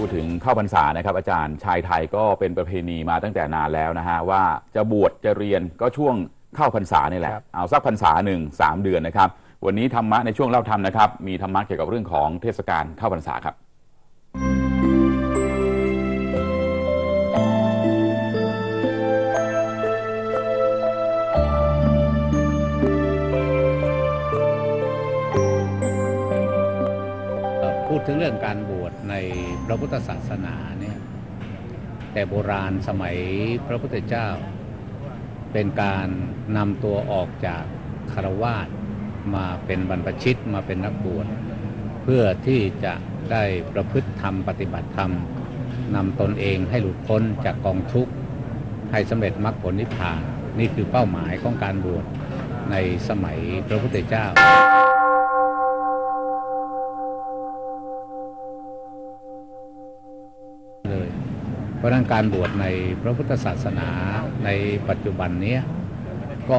พูดถึงเข้าพรรษานะครับ อาจารย์ชายไทยก็เป็นประเพณีมาตั้งแต่นานแล้วนะฮะว่าจะบวชจะเรียนก็ช่วงเข้าพรรษานี่แหละครับเอาสักพรรษาหนึ่งสามเดือนนะครับ วันนี้ธรรมะในช่วงเล่าธรรมนะครับ มีธรรมะเกี่ยวกับเรื่องของเทศกาลเข้าพรรษาครับ พูดถึงเรื่องการบวชในพระพุทธศาสนาเนี่ยแต่โบราณสมัยพระพุทธเจ้า เป็นการนำตัวออกจากคารวาสมาเป็นบรรพชิตมาเป็นนักบวชเพื่อที่จะได้ประพฤติธรรมปฏิบัติธรรมนำตนเองให้หลุดพ้นจากกองทุกข์ให้สำเร็จมรรคผลนิพพานนี่คือเป้าหมายของการบวชในสมัยพระพุทธเจ้า เพราะนั้นการบวชในพระพุทธศาสนาในปัจจุบันนี้ก็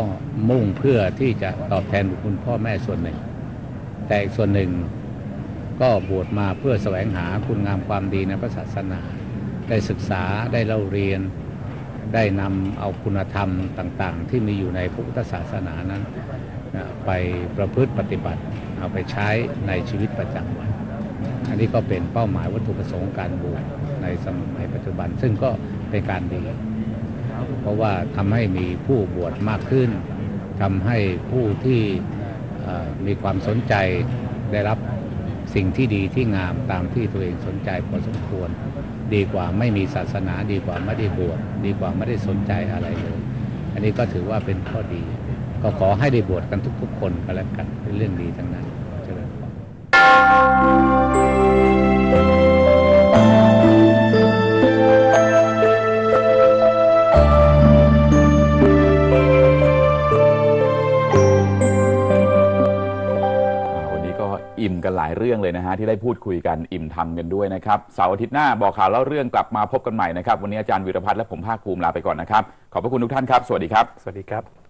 มุ่งเพื่อที่จะตอบแทนบุญคุณพ่อแม่ส่วนหนึ่ง แต่อีกส่วนหนึ่งก็บวชมาเพื่อแสวงหาคุณงามความดีในพระศาสนา ได้ศึกษาได้เล่าเรียน ได้นำเอาคุณธรรมต่าง ๆ ที่มีอยู่ในพุทธศาสนานั้น ไปประพฤติปฏิบัติ เอาไปใช้ในชีวิตประจำวัน อันนี้ก็เป็นเป้าหมายวัตถุประสงค์การบวช ในสมัยปัจจุบัน ซึ่งก็เป็นการดี เพราะว่าทำให้มีผู้บวชมากขึ้นทำให้ผู้ที่มีความสนใจได้รับสิ่งที่ดีที่งามตามที่ตัวเองสนใจพอสมควร ดีกว่าไม่มีศาสนาดีกว่าไม่ได้บวชดีกว่าไม่ได้สนใจอะไรเลย อันนี้ก็ถือว่าเป็นข้อดี ก็ขอให้ได้บวชกันทุกๆ คนก็แล้วกันเป็นเรื่องดีทั้งนั้น ก็อิ่มกันหลายเรื่องเลยนะฮะที่ได้พูดคุยกันอิ่มทำกันด้วยนะครับเสาร์อาทิตย์หน้าบอกข่าวเล่าเรื่องกลับมาพบกันใหม่นะครับวันนี้อาจารย์วิรพัฒน์และผมภาคภูมิลาไปก่อนนะครับขอบพระคุณทุกท่านครับ สวัสดีครับ สวัสดีครับ